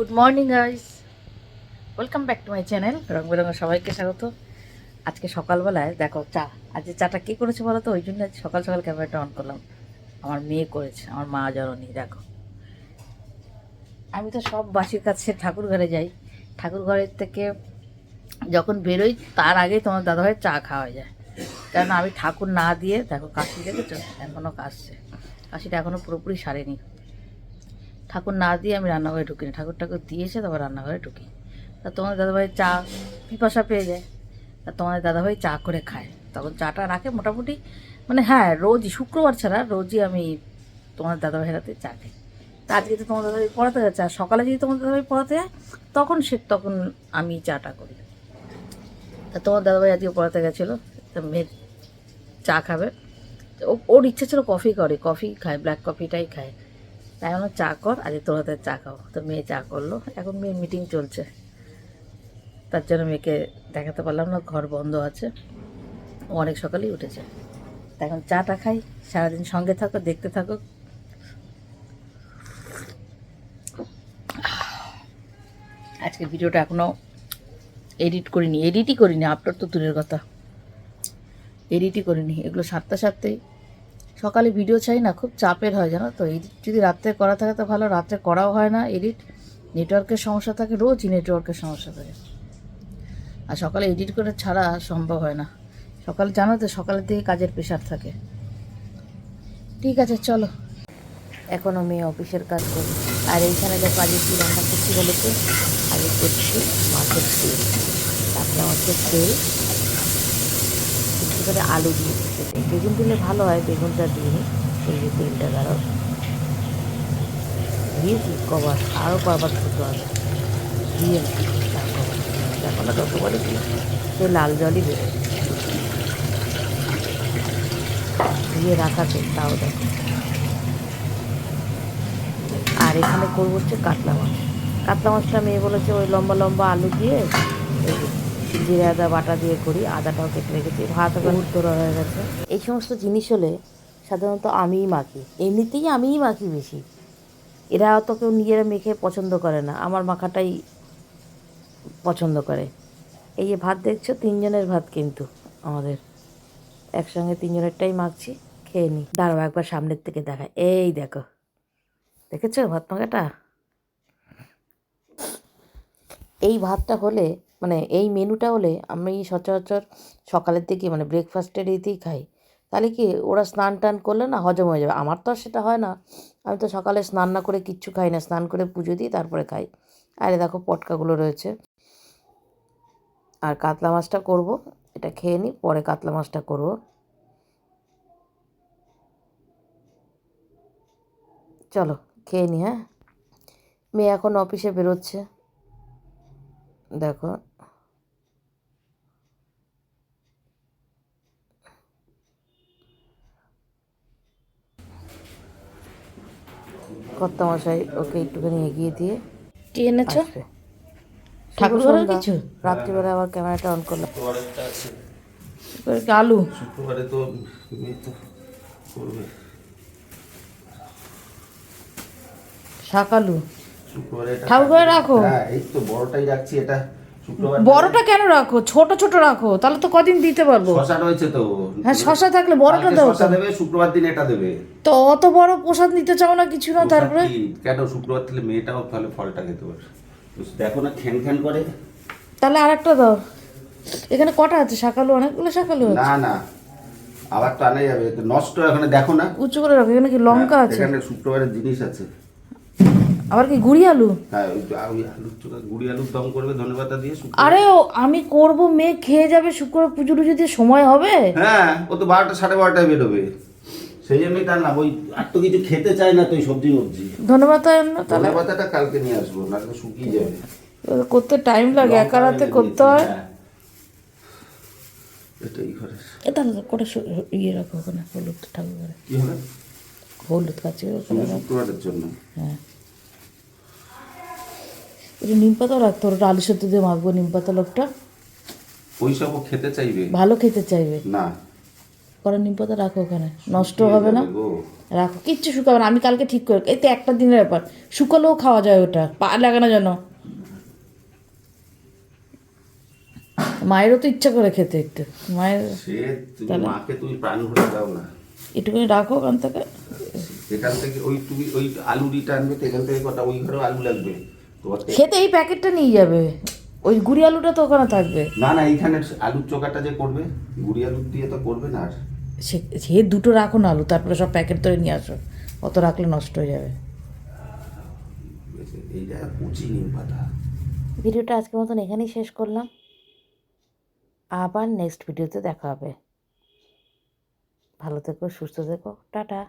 Good morning guys welcome back to my channel রং বেরঙের সবাইকে স্বাগত। আজকে সকালবেলায়, দেখো চা। আজকে চাটা কে করেছে বলো তো? ওই জন্য আজ সকাল সকাল ক্যামেরাটা অন করলাম। আমার মেয়ে করেছে, আমার মা জননী, দেখো। আমি তো সব বাসির কাছে ঠাকুর ঘরে যাই। ঠাকুর ঘরের থেকে যখন বেরোই, তার আগেই তোমার দাদাভাইয়ের চা খাওয়া যায়। কারণ আমি ঠাকুর না দিয়ে, দেখো কাশি দেখেছ? এখনও কাশছে। কাশিটা এখনও পুরোপুরি সারেনি। ঠাকুর না দিয়ে আমি রান্নাঘরে ঢুকি না ঠাকুর ঠাকুর দিয়েছে, তারপর রান্নাঘরে ঢুকি তা তোমার দাদাভাই চা পিপাসা পেয়ে যায়। তা তোমাদের দাদাভাই চা করে খায়। তখন চাটা রাখে মোটামুটি। মানে হ্যাঁ রোজই, শুক্রবার ছাড়া রোজই আমি তোমার দাদাভাইয়ের হাতে চা খাই। তা আজকে তো তোমার দাদাভাই পড়াতে যাচ্ছে। আর সকালে যদি তোমার দাদাভাই পড়াতে যায়, তখন সে, তখন আমি চাটা করি। তা তোমার দাদাভাই আজকে পড়াতে গেছিল। তা মেয়ে চা খাবে। ওর ইচ্ছা ছিল কফি করে। কফি খায়, ব্ল্যাক কফিটাই খায়। তাই আমার চা কর, আজকে তোর হাতে চা খাও তো মেয়ে চা করল, এখন মেয়ের মিটিং চলছে। তার জন্য মেয়েকে দেখাতে পারলাম না, ঘর বন্ধ আছে। ও অনেক সকালেই উঠেছে। তা এখন চাটা খাই, সারাদিন সঙ্গে থাকো, দেখতে থাকো। আজকে ভিডিওটা এখনও এডিট করিনি। এডিটই করিনি আপলোড তো দূরের কথা। এডিটই করিনি। এগুলো সাতটা সাতটাই। সকালে ভিডিও চাই না, খুব চাপের হয়, জানো তো? এডিট যদি রাত্রে করা থাকে তো ভালো, রাত্রে করাও হয় না এডিট নেটওয়ার্কের সমস্যা থাকে, রোজই নেটওয়ার্কের সমস্যা থাকে। আর সকালে এডিট করে ছাড়া সম্ভব হয় না। সকালে, জানো তো, সকালের দিকে কাজের প্রেশার থাকে। ঠিক আছে, চলো। এখন আমি অফিসের কাজ করি আর এইখানে যে কাজে কী রান্না করছি বলেছে আগে করছি, মাছের তেল। তারপরে মাছের তেল করে আলু দিয়ে দিতে বেগুন দিলে ভালো হয়, বেগুনটা দিয়ে এই যে তেলটা দাঁড়াও দিয়েছি কবার আরও কবার খেতে হবে। দিয়ে তার কবার। দেখো না যতবারই সে লাল জলই বেরোয় দিয়ে রাখা তাও দেখো। আর এখানে করব হচ্ছে কাতলা মাছ। কাতলা মাছটা মেয়ে বলেছে, ওই লম্বা লম্বা আলু দিয়ে জিরে আদা বাটা দিয়ে করি, আদাটাও কেটে রেখেছি, ভাত উত্তরা হয়ে গেছে। এই সমস্ত জিনিস হলে সাধারণত আমিই মাখি, এমনিতেই আমিই মাখি বেশি। এরা অত কেউ নিজেরা মেখে পছন্দ করে না, আমার মাখাটাই পছন্দ করে। এই যে ভাত দেখছ, তিনজনের ভাত কিন্তু আমাদের। একসঙ্গে তিনজনেরটাই মাখছি, খেয়ে নিই দাঁড়াও একবার সামনের থেকে দেখায় এই দেখো, দেখেছ ভাত মাখাটা? এই ভাতটা হলে মানে এই মেনুটা হলে আমি সচরাচর সকালের দিকে মানে ব্রেকফাস্টের এতেই খাই। তাহলে কি ওরা স্নান টান করলে না হজম হয়ে যাবে? আমার তো আর সেটা হয় না। আমি তো সকালে স্নান না করে কিচ্ছু খাই না। স্নান করে পুজো দিই, তারপরে খাই। আরে দেখো পটকাগুলো রয়েছে। আর কাতলা মাছটা করব। এটা খেয়ে নিই, পরে কাতলা মাছটা করব। চলো, খেয়ে নি হ্যাঁ? মেয়ে এখন অফিসে বেরোচ্ছে। দেখো। কর্তামশাই ওকে একটুখানি এগিয়ে দিয়ে কি এনেছো? ঠাকুর ঘরের কিছু? রাত্রিবেলা আবার ক্যামেরাটা অন করলাম। আলু? শুক্রবারে তো মেয়ে তো করবে। শাক আলু? শুক্রবারে ঠাকুর রাখো। হ্যাঁ এই তো বড়টাই রাখছি এটা বড়টা কেন রাখো? ছোট ছোট রাখো তাহলে তো কদিন দিতে পারব? শশা রয়েছে তো। হ্যাঁ শশা থাকলে বড়টা দাও শশা দেবে শুক্রবার দিন এটা দেবে। তো অত বড় প্রসাদ নিতে চাও না কিছু না তারপরে? কেন শুক্রবার তাহলে মেয়েটাও তাহলে ফলটা খেতে পারে দেখো না খ্যান খ্যান করে। তাহলে আরেকটা দাও। এখানে কটা আছে? শাকালু অনেকগুলো শাকালু আছে? না না আবার তো আনা যাবে। নষ্ট এখানে দেখো না। উঁচু করে রাখো এখানে কি লঙ্কা আছে? এখানে শুক্রবারের জিনিস আছে। আবার কি গুড়ি আলু? হ্যাঁ ওই চোখা গুড়ি আলুর দম করবে ধনেপাতা দিয়ে আরে ও আমি করব মেয়ে খেয়ে যাবে শুক্রবার পুজো টুজো দিয়ে সময় হবে? হ্যাঁ ও তো বারোটা সাড়ে বারোটায় বেরোবে। সেই জন্যই তার না ওই আর তো কিছু খেতে চায় না তো ওই সবজি মবজি। ধন্যবাদ না তাহলে। ধনে পাতাটা কালকে নিয়ে আসব না শুকিয়ে যাবে। করতে টাইম লাগে একা রাতে করতে হয়। হ্যাঁ। এটাই এ করে ইয়ে রাখো ওখানে হলুদ ঠাকুর ঘরে। কি হবে? হলুদ কাছে। শুক্রবারের জন্য। হ্যাঁ। একটু নিম পাতাও রাখতো ওটা আলু সেদ্ধ দিয়ে মাখবো নিম পাতা লোকটা। ওই সব খেতে চাইবে? ভালো খেতে চাইবে। না। করা নিম পাতা রাখো ওখানে নষ্ট হবে না। রাখো কিচ্ছু শুকাবে না আমি কালকে ঠিক করে এই তো একটা দিনের ব্যাপার। শুকালেও খাওয়া যায় ওটা পা লাগে না যেন। মায়েরও তো ইচ্ছা করে খেতে একটু। মায়ের মাকে তুমি প্রাণ ভরে দাও না। একটুখানি রাখো ওখান থেকে। এখান থেকে ওই তুমি ওই আলুরিটা আনবে তো এখান থেকে কটা ওই ঘরেও আলু লাগবে। তে- খেতে এই প্যাকেটটা নিয়ে যাবে। ওই গুড়ি আলুটা তো ওখানে থাকবে। না না এইখানে আলুর চোখাটা যে করবে গুড়ি আলু দিয়ে তো করবে না আর। সে সে দুটো রাখো না আলু তারপরে সব প্যাকেট ধরে নিয়ে আসো। অত রাখলে নষ্ট হয়ে যাবে। ভিডিওটা আজকের মতন এখানেই শেষ করলাম। আবার নেক্সট ভিডিওতে দেখা হবে। ভালো থেকো সুস্থ থেকো টাটা।